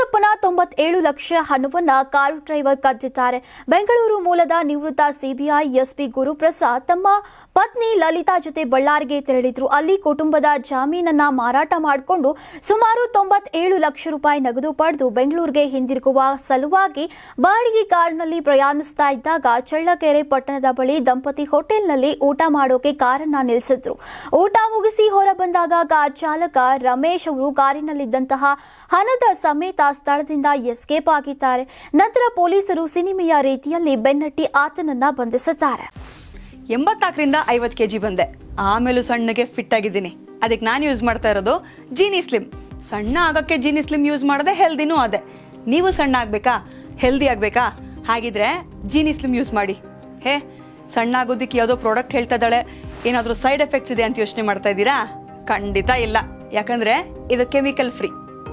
ಪೊಲೀಸಪ್ಪನ ತೊಂಬತ್ತೇಳು ಲಕ್ಷ ಹಣವನ್ನ car driver ಕದ್ದಿದ್ದಾರೆ Bengaluru ಮೂಲದ ನಿವೃತ್ತ ಸಿಬಿಐ ಎಸ್ಪಿ ಗುರುಪ್ರಸಾದ್ ತಮ್ಮ ಪತ್ನಿ ಲಲಿತಾ ಜೊತೆ ಬಳ್ಳಾರಿಗೆ ತೆರಳಿದ್ರು. ಅಲ್ಲಿ ಕುಟುಂಬದ ಜಾಮೀನನ್ನ ಮಾರಾಟ ಮಾಡಿಕೊಂಡು ಸುಮಾರು ತೊಂಬತ್ತೇಳು ಲಕ್ಷ ರೂಪಾಯಿ ನಗದು ಪಡೆದು ಬೆಂಗಳೂರಿಗೆ ಹಿಂದಿರುಗುವ ಸಲುವಾಗಿ ಬಾಡಿಗೆ ಕಾರಿನಲ್ಲಿ ಪ್ರಯಾಣಿಸ್ತಾ ಇದ್ದಾಗ ಚಳ್ಳಕೆರೆ ಪಟ್ಟಣದ ಬಳಿ ದಂಪತಿ ಹೋಟೆಲ್ನಲ್ಲಿ ಊಟ ಮಾಡೋಕೆ ಕಾರನ್ನ ನಿಲ್ಲಿಸಿದ್ರು. ಊಟ ಮುಗಿಸಿ ಹೊರ ಬಂದಾಗ ಕಾರ್ ಚಾಲಕ ರಮೇಶ್ ಅವರು ಕಾರಿನಲ್ಲಿದ್ದಂತಹ ಹಣದ ಸಮೇತ ಸ್ಥಳದಿಂದ ಎಸ್ಕೇಪ್ ಆಗಿದ್ದಾರೆ. ನಂತರ ಪೊಲೀಸರು ಸಿನಿಮೆಯ ರೀತಿಯಲ್ಲಿ ಬೆನ್ನಟ್ಟಿ ಆತನನ್ನ ಬಂಧಿಸಿದ್ದಾರೆ. ಎಂಬತ್ನಾಲ್ಕರಿಂದ ಐವತ್ತು ಕೆ ಜಿ ಬಂದೆ. ಆಮೇಲೂ ಸಣ್ಣಗೆ ಫಿಟ್ ಆಗಿದ್ದೀನಿ. ಅದಕ್ಕೆ ನಾನು ಯೂಸ್ ಮಾಡ್ತಾ ಇರೋದು ಜೀನಿ ಸ್ಲಿಮ್ ಸಣ್ಣ ಆಗೋಕ್ಕೆ ಜೀನಿ ಸ್ಲಿಮ್ ಯೂಸ್ ಮಾಡದೆ ಹೆಲ್ದಿನೂ ಅದೇ. ನೀವು ಸಣ್ಣ ಆಗಬೇಕಾ? ಹೆಲ್ದಿ ಆಗಬೇಕಾ? ಹಾಗಿದ್ರೆ ಜೀನಿ ಸ್ಲಿಮ್ ಯೂಸ್ ಮಾಡಿ. ಹೇ, ಸಣ್ಣ ಆಗೋದಿಕ್ಕೆ ಯಾವುದೋ ಪ್ರಾಡಕ್ಟ್ ಹೇಳ್ತಾ ಇದ್ದಾಳೆ. ಏನಾದರೂ ಸೈಡ್ ಎಫೆಕ್ಟ್ಸ್ ಇದೆ ಅಂತ ಯೋಚನೆ ಮಾಡ್ತಾ ಇದ್ದೀರಾ? ಖಂಡಿತ ಇಲ್ಲ. ಯಾಕಂದರೆ ಇದು ಕೆಮಿಕಲ್ ಫ್ರೀ